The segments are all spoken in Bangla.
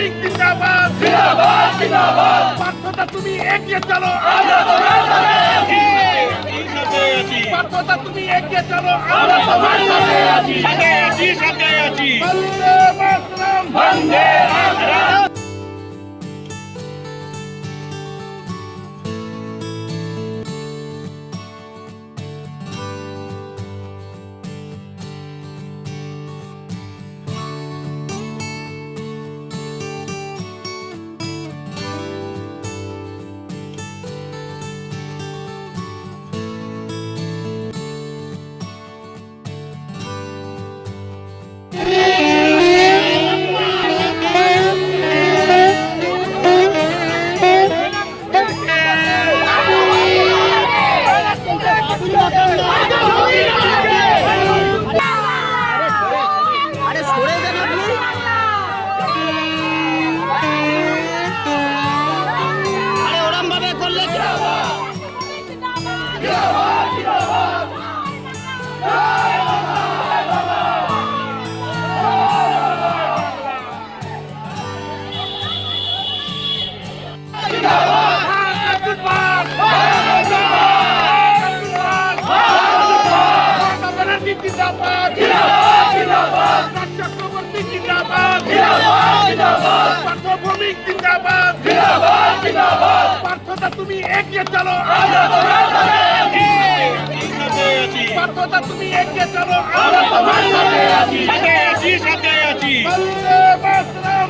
ভৌমিক জিন্দাবাদ। পার্থতা তুমি এগিয়ে চলো পার্থতা তুমি এগিয়ে চলো আমরা তোমার সাথে আছি। বন্দে মাতরম। আরে এগিয়ে চলো পার্থতা তুমি এগিয়ে চলো আমরা তোমার সাথে আছি। বন্দে মাতরম।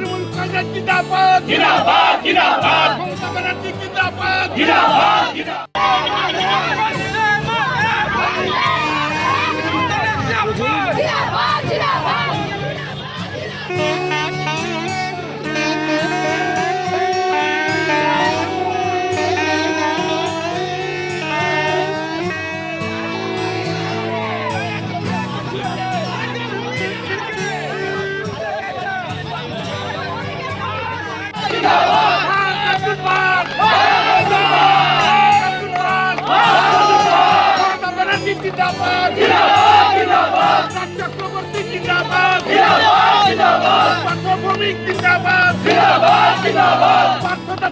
তৃণমূল কংগ্রেস জিন্দাবাদ জিন্দাবাদ। জিন্দাবাদ মমতা ব্যানার্জি জিন্দাবাদ জিন্দাবাদ।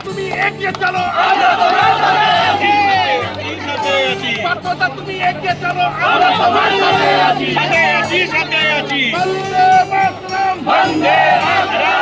তুমি এগিয়ে চলো। পার্থতা তুমি এগিয়ে চলো। আমরা তোমার সাথে আছি। বন্দে মাতরম। বন্দে মাতরম।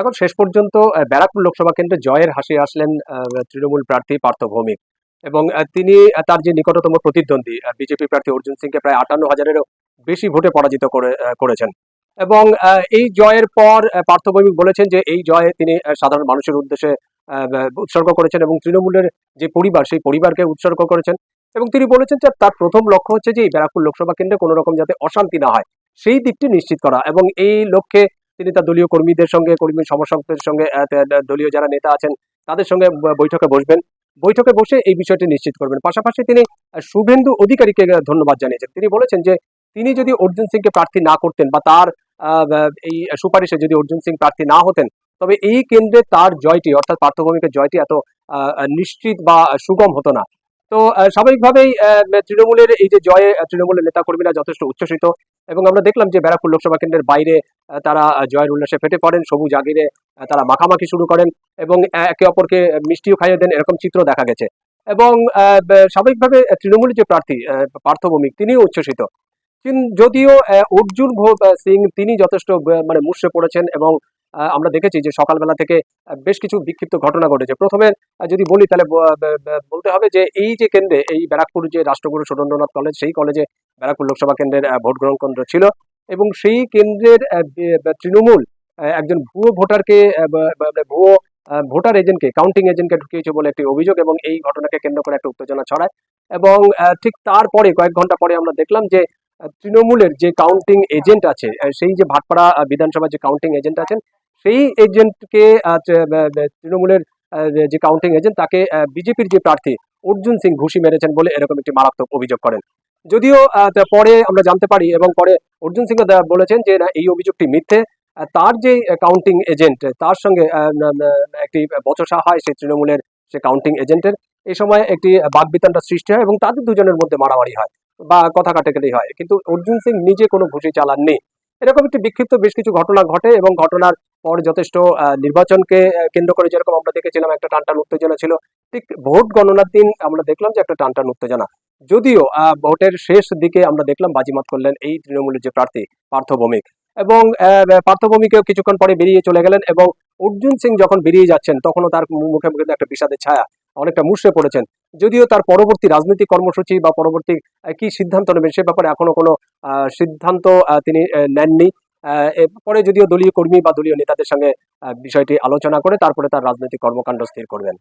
এখন শেষ পর্যন্ত ব্যারাকপুর লোকসভা কেন্দ্রে জয়ের হাসি আসলেন তৃণমূল প্রার্থী পার্থ ভৌমিক। এবং তিনি তার যে নিকটতম প্রতিদ্বন্দ্বী বিজেপি প্রার্থী অর্জুন সিংকে প্রায় আটান্ন হাজারেরও বেশি ভোটে পরাজিত করে করেছেন। এবং এই জয়ের পর পার্থ ভৌমিক বলেছেন যে এই জয়ে তিনি সাধারণ মানুষের উদ্দেশ্যে উৎসর্গ করেছেন এবং তৃণমূলের যে পরিবার, সেই পরিবারকে উৎসর্গ করেছেন। এবং তিনি বলেছেন যে তার প্রথম লক্ষ্য হচ্ছে যে এই ব্যারাকপুর লোকসভা কেন্দ্রে কোনো রকম যাতে অশান্তি না হয়, সেই দিকটি নিশ্চিত করা। এবং এই লক্ষ্যে তিনি তার দলীয় কর্মীদের সঙ্গে, কর্মী সমর্থকদের সঙ্গে দলীয় যারা নেতা আছেন, তাদের সঙ্গে বৈঠকে বসবেন। বৈঠকে বসে এই বিষয়টি নিশ্চিত করবেন। পাশাপাশি তিনি শুভেন্দু অধিকারীকে ধন্যবাদ জানিয়েছেন। তিনি বলেছেন যে, তিনি যদি অর্জুন সিংকে প্রার্থী না করতেন বা তার এই সুপারিশে যদি অর্জুন সিং প্রার্থী না হতেন, তবে এই কেন্দ্রে তার জয়টি, অর্থাৎ পার্থভূমিকের জয়টি এত নিশ্চিত বা সুগম হতো না। তো স্বাভাবিকভাবেই তৃণমূলের এই যে জয়ে তৃণমূলের নেতাকর্মীরা যথেষ্ট উচ্ছ্বসিত। এবং আমরা দেখলাম যে ব্যারাকপুর লোকসভা কেন্দ্রের বাইরে তারা জয়ের উল্লাসে ফেটে পড়েন সবুজ আগিরে তারা মাখামাখি শুরু করেন এবং একে অপরকে মিষ্টিও খাইয়ে দেন এরকম চিত্র দেখা গেছে। এবং স্বাভাবিকভাবে তৃণমূলের যে প্রার্থী আহ, পার্থভৌমিক তিনিও উচ্ছ্বসিত। যদিও অর্জুন সিং তিনি যথেষ্ট মানে মুষড়ে পড়েছেন এবং আমরা দেখেছি যে সকালবেলা থেকে বেশ কিছু বিক্ষিপ্ত ঘটনা ঘটেছে। প্রথমে যদি বলি তাহলে বলতে হবে যে এই যে কেন্দ্রে এই ব্যারাকপুর যে রাষ্ট্রগুরু সুরেন্দ্রনাথ কলেজ সেই কলেজে ব্যারাকপুর লোকসভা কেন্দ্রের ভোট গ্রহণ কেন্দ্র ছিল এবং সেই কেন্দ্রের তৃণমূল একজন ভুয়ো ভোটারকে ভুয়ো ভোটার এজেন্টকে কাউন্টিং এজেন্টকে ঢুকিয়েছে বলে একটি অভিযোগ এবং এই ঘটনাকে কেন্দ্র করে একটা উত্তেজনা ছড়ায় এবং ঠিক তারপরে কয়েক ঘণ্টা পরে আমরা দেখলাম যে তৃণমূলের যে কাউন্টিং এজেন্ট আছে সেই যে ভাটপাড়া বিধানসভার যে কাউন্টিং এজেন্ট আছেন, সেই এজেন্টকে তৃণমূলের যে কাউন্টিং এজেন্ট, তাকে বিজেপির যে প্রার্থী অর্জুন সিং ঘুষি মেরেছেন বলে এরকম একটি মারাত্মক অভিযোগ করেন। যদিও পরে আমরা জানতে পারি এবং পরে অর্জুন সিং বলেছেন যে এই অভিযোগটি মিথ্যে। তার যে কাউন্টিং এজেন্ট তার সঙ্গে একটি বচসা হয় সেই তৃণমূলের সে কাউন্টিং এজেন্টের এই সময় একটি বাগবিতানটা সৃষ্টি হয় এবং তাদের দুজনের মধ্যে মারামারি হয় বা কথা কাটাকাটি হয়। কিন্তু অর্জুন সিং নিজে কোনো ঘুষি চালাননি। এরকম একটি বিক্ষিপ্ত বেশ কিছু ঘটনা ঘটে এবং ঘটনার পর যথেষ্ট নির্বাচনকে কেন্দ্র করে যেরকম আমরা দেখেছিলাম, একটা টানটান উত্তেজনা ছিল। ঠিক ভোট গণনার দিন আমরা দেখলাম যে একটা টানটান উত্তেজনা। যদিও ভোটের শেষ দিকে আমরা দেখলাম বাজিমাত করলেন এই তৃণমূলের যে প্রার্থী, পার্থ ভৌমিক। এবং পার্থ ভৌমিকও কিছুক্ষণ পরে বেরিয়ে চলে গেলেন এবং অর্জুন সিং যখন বেরিয়ে যাচ্ছেন, তখনও তার মুখে মুখে একটা বিষাদের ছায়া অনেকটা মুষড়ে পড়েছেন। যদিও তার পরবর্তী রাজনৈতিক কর্মসূচি বা পরবর্তী কি সিদ্ধান্ত নেবেন সে ব্যাপারে এখনও কোনো সিদ্ধান্ত তিনি নেননি। এরপরে যদিও দলীয় কর্মী বা দলীয় নেতাদের সঙ্গে বিষয়টি আলোচনা করে তারপরে তার রাজনৈতিক কর্মকাণ্ড স্থির করবেন।